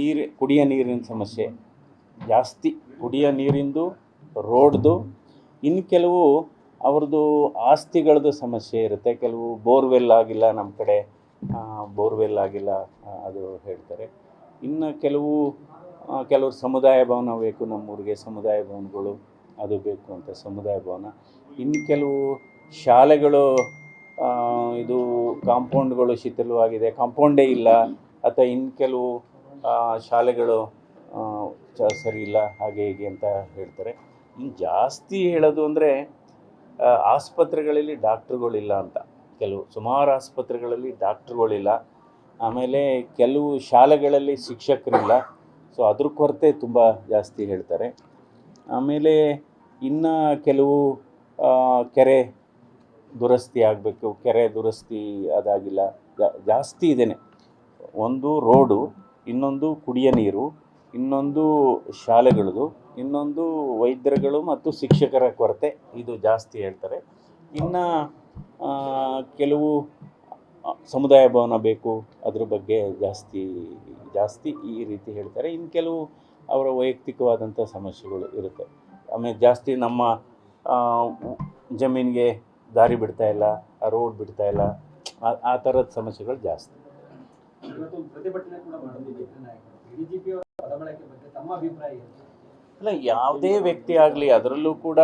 ನೀರು, ಕುಡಿಯೋ ನೀರಿನ ಸಮಸ್ಯೆ. ಜಾಸ್ತಿ ಕುಡಿಯೋ ನೀರಿಂದು, ರೋಡ್ದು ಇನ್ನು ಕೆಲವು ಅವ್ರದ್ದು ಆಸ್ತಿಗಳದ್ದು ಸಮಸ್ಯೆ ಇರುತ್ತೆ. ಕೆಲವು ಬೋರ್ವೆಲ್ ಆಗಿಲ್ಲ ನಮ್ಮ ಕಡೆ. ಬೋರ್ವೆಲ್ ಆಗಿಲ್ಲ ಅದು ಹೇಳ್ತಾರೆ. ಇನ್ನು ಕೆಲವು ಕೆಲವರು ಸಮುದಾಯ ಭವನ ಬೇಕು, ನಮ್ಮೂರಿಗೆ ಸಮುದಾಯ ಭವನಗಳು, ಅದು ಬೇಕು ಅಂತ ಸಮುದಾಯ ಭವನ. ಇನ್ನು ಕೆಲವು ಶಾಲೆಗಳು ಇದು ಕಾಂಪೌಂಡ್ಗಳು ಶಿಥಿಲವಾಗಿದೆ. ಕಾಂಪೌಂಡೇ ಇಲ್ಲ. ಅಥವಾ ಇನ್ನು ಕೆಲವು ಶಾಲೆಗಳು ಸರಿ ಇಲ್ಲ, ಹಾಗೆ ಹೀಗೆ ಅಂತ ಹೇಳ್ತಾರೆ. ಇನ್ನು ಜಾಸ್ತಿ ಹೇಳೋದು ಅಂದರೆ ಆಸ್ಪತ್ರೆಗಳಲ್ಲಿ ಡಾಕ್ಟ್ರುಗಳಿಲ್ಲ ಅಂತ. ಕೆಲವು, ಸುಮಾರು ಆಸ್ಪತ್ರೆಗಳಲ್ಲಿ ಡಾಕ್ಟ್ರುಗಳಿಲ್ಲ ಆಮೇಲೆ ಕೆಲವು ಶಾಲೆಗಳಲ್ಲಿ ಶಿಕ್ಷಕರಿಲ್ಲ. ಸೊ, ಅದ್ರ ಕೊರತೆ ತುಂಬ ಜಾಸ್ತಿ ಹೇಳ್ತಾರೆ. ಆಮೇಲೆ ಇನ್ನು ಕೆಲವು ಕೆರೆ ದುರಸ್ತಿ ಆಗಬೇಕು, ಕೆರೆ ದುರಸ್ತಿ ಅದಾಗಿಲ್ಲ. ಜಾಸ್ತಿ ಇದೇನೆ. ಒಂದು ರೋಡು ಇನ್ನೊಂದು ಕುಡಿಯ ನೀರು, ಇನ್ನೊಂದು ಶಾಲೆಗಳದು, ಇನ್ನೊಂದು ವೈದ್ಯರುಗಳು ಮತ್ತು ಶಿಕ್ಷಕರ ಕೊರತೆ. ಇದು ಜಾಸ್ತಿ ಹೇಳ್ತಾರೆ. ಇನ್ನು ಕೆಲವು ಸಮುದಾಯ ಭವನ ಬೇಕು, ಅದ್ರ ಬಗ್ಗೆ ಜಾಸ್ತಿ ಜಾಸ್ತಿ ಈ ರೀತಿ ಹೇಳ್ತಾರೆ. ಇನ್ನು ಕೆಲವು ಅವರ ವೈಯಕ್ತಿಕವಾದಂಥ ಸಮಸ್ಯೆಗಳು ಇರುತ್ತೆ. ಆಮೇಲೆ ಜಾಸ್ತಿ ನಮ್ಮ ಜಮೀನಿಗೆ ದಾರಿ ಬಿಡ್ತಾ ಇಲ್ಲ, ರೋಡ್ ಬಿಡ್ತಾ ಇಲ್ಲ, ಆ- ಆ ಥರದ ಸಮಸ್ಯೆಗಳು ಜಾಸ್ತಿ. ಅಲ್ಲ, ಯಾವುದೇ ವ್ಯಕ್ತಿ ಆಗಲಿ, ಅದರಲ್ಲೂ ಕೂಡ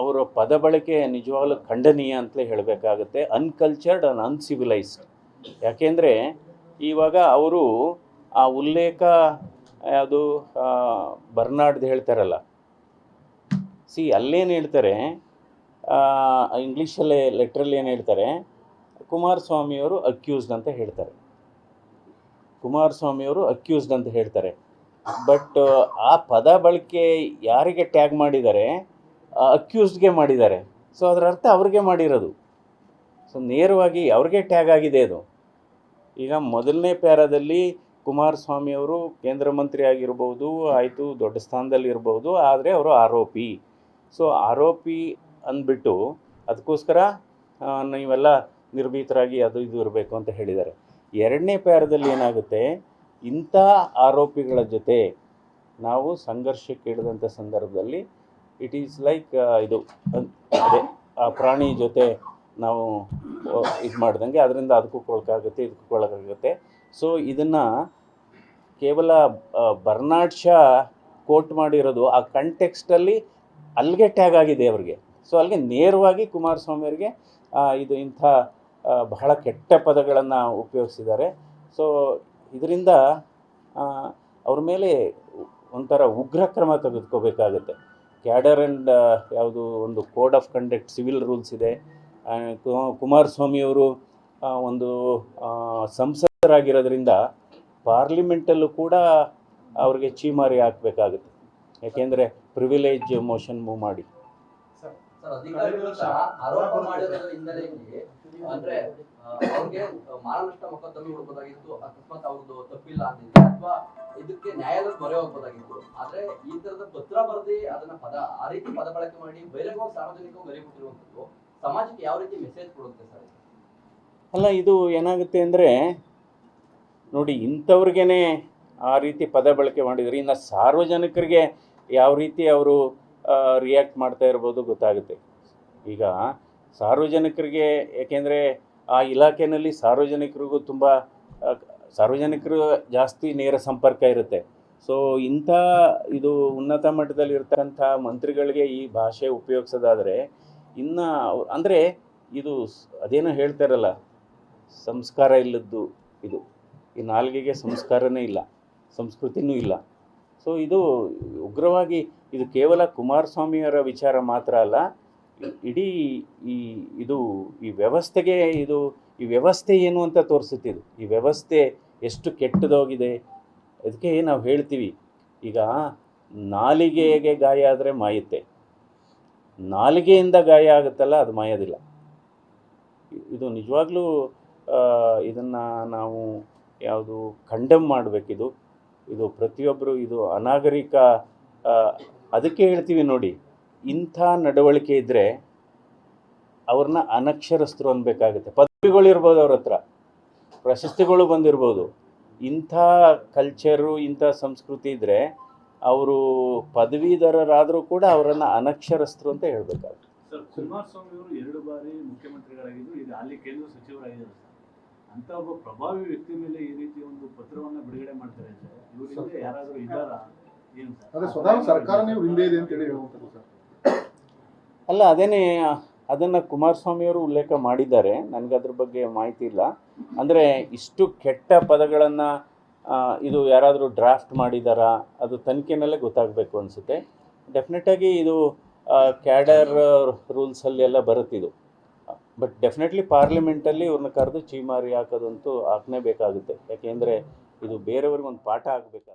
ಅವರ ಪದ ಬಳಕೆ ನಿಜವಾಗ್ಲೂ ಖಂಡನೀಯ ಅಂತಲೇ ಹೇಳಬೇಕಾಗುತ್ತೆ. ಅನ್ಕಲ್ಚರ್ಡ್ ಆ್ಯಂಡ್ ಅನ್ಸಿವಿಲೈಸ್ಡ್ ಯಾಕೆಂದರೆ, ಇವಾಗ ಅವರು ಆ ಉಲ್ಲೇಖ, ಯಾವುದು ಬರ್ನಾಡ್ದು ಹೇಳ್ತಾರಲ್ಲ. ಸಿ ಅಲ್ಲೇನು ಹೇಳ್ತಾರೆ ಇಂಗ್ಲೀಷಲ್ಲೇ ಲೆಟ್ರಲ್ಲಿ ಏನು ಹೇಳ್ತಾರೆ ಕುಮಾರಸ್ವಾಮಿಯವರು ಅಕ್ಯೂಸ್ಡ್ ಅಂತ ಹೇಳ್ತಾರೆ. ಕುಮಾರಸ್ವಾಮಿಯವರು ಅಕ್ಯೂಸ್ಡ್ ಅಂತ ಹೇಳ್ತಾರೆ. ಬಟ್ ಆ ಪದ ಬಳಕೆ ಯಾರಿಗೆ ಟ್ಯಾಗ್ ಮಾಡಿದ್ದಾರೆ ಅಕ್ಯೂಸ್ಡ್ಗೆ ಮಾಡಿದ್ದಾರೆ. ಸೊ ಅದರ ಅರ್ಥ ಅವ್ರಿಗೆ ಮಾಡಿರೋದು. ಸೊ ನೇರವಾಗಿ ಅವ್ರಿಗೆ ಟ್ಯಾಗ್ ಆಗಿದೆ ಅದು. ಈಗ ಮೊದಲನೇ ಪ್ಯಾರಾದಲ್ಲಿ ಕುಮಾರಸ್ವಾಮಿಯವರು ಕೇಂದ್ರ ಮಂತ್ರಿ ಆಗಿರ್ಬೋದು, ಆಯಿತು, ದೊಡ್ಡ ಸ್ಥಾನದಲ್ಲಿ ಇರ್ಬೋದು, ಆದರೆ ಅವರು ಆರೋಪಿ. ಸೊ ಆರೋಪಿ ಅಂದ್ಬಿಟ್ಟು ಅದಕ್ಕೋಸ್ಕರ ನೀವೆಲ್ಲ ನಿರ್ಭೀತರಾಗಿ ಅದು ಇದು ಇರಬೇಕು ಅಂತ ಹೇಳಿದ್ದಾರೆ. ಎರಡನೇ ಪ್ಯಾರದಲ್ಲಿ ಏನಾಗುತ್ತೆ? ಇಂಥ ಆರೋಪಿಗಳ ಜೊತೆ ನಾವು ಸಂಘರ್ಷಕ್ಕೆ ಇಳಿದಂಥ ಸಂದರ್ಭದಲ್ಲಿ ಇಟ್ ಈಸ್ ಲೈಕ್ ಇದು ಅದೇ, ಆ ಪ್ರಾಣಿ ಜೊತೆ ನಾವು ಇದು ಮಾಡ್ದಂಗೆ, ಅದರಿಂದ ಅದಕ್ಕೂ ಕೊಳಕಾಗುತ್ತೆ ಇದಕ್ಕೂ ಕೊಳಕಾಗುತ್ತೆ ಸೊ ಇದನ್ನು ಕೇವಲ ಬರ್ನಾಡ್ ಶಾ ಕೋಟ್ ಮಾಡಿರೋದು ಆ ಕಂಟೆಕ್ಸ್ಟಲ್ಲಿ ಅಲ್ಲಿಗೆ ಟ್ಯಾಗ್ ಆಗಿದೆ ಅವರಿಗೆ. ಸೊ ಅಲ್ಲಿಗೆ ನೇರವಾಗಿ ಕುಮಾರಸ್ವಾಮಿ ಅವರಿಗೆ ಇದು ಇಂಥ ಬಹಳ ಕೆಟ್ಟ ಪದಗಳನ್ನು ಉಪಯೋಗಿಸಿದ್ದಾರೆ. ಸೊ ಇದರಿಂದ ಅವ್ರ ಮೇಲೆ ಒಂಥರ ಉಗ್ರ ಕ್ರಮ ತೆಗೆದುಕೋಬೇಕಾಗುತ್ತೆ. ಕ್ಯಾಡರ್ ಆ್ಯಂಡ್ ಯಾವುದು ಒಂದು code of conduct civil rules ಇದೆ. ಕುಮಾರಸ್ವಾಮಿಯವರು ಒಂದು ಸಂಸದರಾಗಿರೋದ್ರಿಂದ ಪಾರ್ಲಿಮೆಂಟಲ್ಲೂ ಕೂಡ ಅವ್ರಿಗೆ ಚೀಮಾರಿ ಹಾಕಬೇಕಾಗುತ್ತೆ. ಯಾಕೆಂದರೆ ಪ್ರಿವಿಲೇಜ್ ಮೋಷನ್ ಮೂವ್ ಮಾಡಿ. ಅಧಿಕಾರಿಗಳು ಸಹ ಆರೋಪ ಮಾಡಿರೋದ್ರ ಹಿನ್ನೆಲೆಯಲ್ಲಿ ಅಂದ್ರೆ ಅವ್ರಿಗೆ ಮಾನನಷ್ಟ ಮೊಕದ್ದಮೆ ಹುಡುಕೋದಾಗಿತ್ತು ಅಕಸ್ಮಾತ್ ಅವ್ರದ್ದು ತಪ್ಪಿಲ್ಲ ಅಂತಿದ್ರೆ ಅಥವಾ ಇದಕ್ಕೆ ನ್ಯಾಯಾಲಯದ ಮೊರೆ ಹೋಗ್ಬೋದಾಗಿತ್ತು. ಆದ್ರೆ ಈ ತರದ ಪತ್ರ ಬರೆದಿ ಅದನ್ನ ಪದ ಆ ರೀತಿ ಪದ ಬಳಕೆ ಮಾಡಿ ಬಹಿರಂಗವಾಗಿ ಸಾರ್ವಜನಿಕವಾಗಿ ಗರಿಬಿಟ್ಟಿರುವಂತದ್ದು ಸಮಾಜಕ್ಕೆ ಯಾವ ರೀತಿ ಮೆಸೇಜ್ ಕೊಡುತ್ತೆ ಸರ್ ಅಲ್ಲ ಇದು ಏನಾಗುತ್ತೆ ಅಂದ್ರೆ ನೋಡಿ ಇಂಥವ್ರಿಗೇ ಆ ರೀತಿ ಪದ ಬಳಕೆ ಮಾಡಿದರೆ ಇನ್ನು ಸಾರ್ವಜನಿಕರಿಗೆ ಯಾವ ರೀತಿ ಅವರು ರಿಯಾಕ್ಟ್ ಮಾಡ್ತಾ ಇರ್ಬೋದು ಗೊತ್ತಾಗುತ್ತೆ. ಈಗ ಸಾರ್ವಜನಿಕರಿಗೆ ಏಕೆಂದರೆ ಆ ಇಲಾಖೆಯಲ್ಲಿ ಸಾರ್ವಜನಿಕರಿಗೂ ತುಂಬ ಸಾರ್ವಜನಿಕರು ಜಾಸ್ತಿ ನೇರ ಸಂಪರ್ಕ ಇರುತ್ತೆ. ಸೊ ಇಂಥ ಇದು ಉನ್ನತ ಮಟ್ಟದಲ್ಲಿ ಇರ್ತಕ್ಕಂಥ ಮಂತ್ರಿಗಳಿಗೆ ಈ ಭಾಷೆ ಉಪಯೋಗಿಸೋದಾದರೆ, ಇನ್ನು ಅಂದರೆ ಇದು ಅದೇನೋ ಹೇಳ್ತಾರಲ್ಲ ಸಂಸ್ಕಾರ ಇಲ್ಲದ್ದು ಇದು. ಈ ನಾಲ್ಗೆಗೆ ಸಂಸ್ಕಾರನೇ ಇಲ್ಲ, ಸಂಸ್ಕೃತಿನೂ ಇಲ್ಲ. ಸೊ ಇದು ಉಗ್ರವಾಗಿ ಇದು ಕೇವಲ ಕುಮಾರಸ್ವಾಮಿಯವರ ವಿಚಾರ ಮಾತ್ರ ಅಲ್ಲ, ಇಡೀ ಈ, ಇದು ಈ ವ್ಯವಸ್ಥೆಗೆ ಇದು, ಈ ವ್ಯವಸ್ಥೆ ಏನು ಅಂತ ತೋರಿಸುತ್ತೆ ಇದು. ಈ ವ್ಯವಸ್ಥೆ ಎಷ್ಟು ಕೆಟ್ಟದೋಗಿದೆ. ಅದಕ್ಕೆ ನಾವು ಹೇಳ್ತೀವಿ, ಈಗ ನಾಲಿಗೆಗೆ ಗಾಯ ಆದರೆ ಮಾಯುತ್ತೆ. ನಾಲಿಗೆಯಿಂದ ಗಾಯ ಆಗುತ್ತಲ್ಲ, ಅದು ಮಾಯೋದಿಲ್ಲ. ಇದು ನಿಜವಾಗ್ಲೂ ಇದನ್ನು ನಾವು ಯಾವುದು ಕಂಡೆಮ್ ಮಾಡಬೇಕಿದು. ಇದು ಪ್ರತಿಯೊಬ್ಬರು ಇದು ಅನಾಗರಿಕ ಅದಕ್ಕೆ ಹೇಳ್ತೀವಿ ನೋಡಿ, ಇಂಥ ನಡವಳಿಕೆ ಇದ್ದರೆ ಅವ್ರನ್ನ ಅನಕ್ಷರಸ್ಥರು ಅನ್ಬೇಕಾಗುತ್ತೆ. ಪದವಿಗಳು ಇರ್ಬೋದು ಅವ್ರ ಹತ್ರ, ಪ್ರಶಸ್ತಿಗಳು ಬಂದಿರ್ಬೋದು. ಇಂಥ ಕಲ್ಚರು ಇಂಥ ಸಂಸ್ಕೃತಿ ಇದ್ದರೆ ಅವರು ಪದವೀಧರರಾದರೂ ಕೂಡ ಅವರನ್ನು ಅನಕ್ಷರಸ್ಥರು ಅಂತ ಹೇಳಬೇಕಾಗುತ್ತೆ. ಕುಮಾರಸ್ವಾಮಿ ಅವರು ಎರಡು ಬಾರಿ ಮುಖ್ಯಮಂತ್ರಿಗಳಾಗಿದ್ದು, ಈಗ ಅಲ್ಲಿ ಕೇಂದ್ರ ಸಚಿವರಾಗಿದ್ದಾರೆ. ಅಂತ ಒಬ್ಬ ಪ್ರಭಾವಿ ವ್ಯಕ್ತಿ ಮೇಲೆ ಈ ರೀತಿ ಒಂದು ಪತ್ರವನ್ನು ಬಿಡುಗಡೆ ಮಾಡ್ತಾರೆ ಅಂದ್ರೆ ಇವರಿಂದ ಯಾರಾದರೂ ಇದ್ದಾರಾ? ಏನು ಅದೇ ಸರ್ ಸ್ವತಃ ಸರ್ಕಾರನೇ ಇವ್ರ ಹಿಂದೆ ಇದೆ ಅಂತ ಹೇಳಿ ಹೇಳುವಂಥದ್ದು ಸರ್. ಅಲ್ಲ ಅದೇನೇ ಅದನ್ನು ಕುಮಾರಸ್ವಾಮಿಯವರು ಉಲ್ಲೇಖ ಮಾಡಿದ್ದಾರೆ. ನನಗೆ ಅದ್ರ ಬಗ್ಗೆ ಮಾಹಿತಿ ಇಲ್ಲ. ಅಂದರೆ ಇಷ್ಟು ಕೆಟ್ಟ ಪದಗಳನ್ನು ಇದು ಯಾರಾದರೂ ಡ್ರಾಫ್ಟ್ ಮಾಡಿದಾರಾ? ಅದು ತನಿಖೆನಲ್ಲೇ ಗೊತ್ತಾಗಬೇಕು ಅನಿಸುತ್ತೆ. ಡೆಫಿನೆಟಾಗಿ ಇದು ಕ್ಯಾಡರ್ ರೂಲ್ಸಲ್ಲಿ ಎಲ್ಲ ಬರುತ್ತಿದ್ದು ಬಟ್ ಡೆಫಿನೆಟ್ಲಿ ಪಾರ್ಲಿಮೆಂಟಲ್ಲಿ ಇವ್ರನ್ನ ಕರೆದು ಚೀಮಾರಿ ಹಾಕೋದಂತೂ ಹಾಕಲೇಬೇಕಾಗುತ್ತೆ ಯಾಕೆಂದರೆ ಇದು ಬೇರೆಯವ್ರಿಗೆ ಒಂದು ಪಾಠ ಆಗಬೇಕಾಗುತ್ತೆ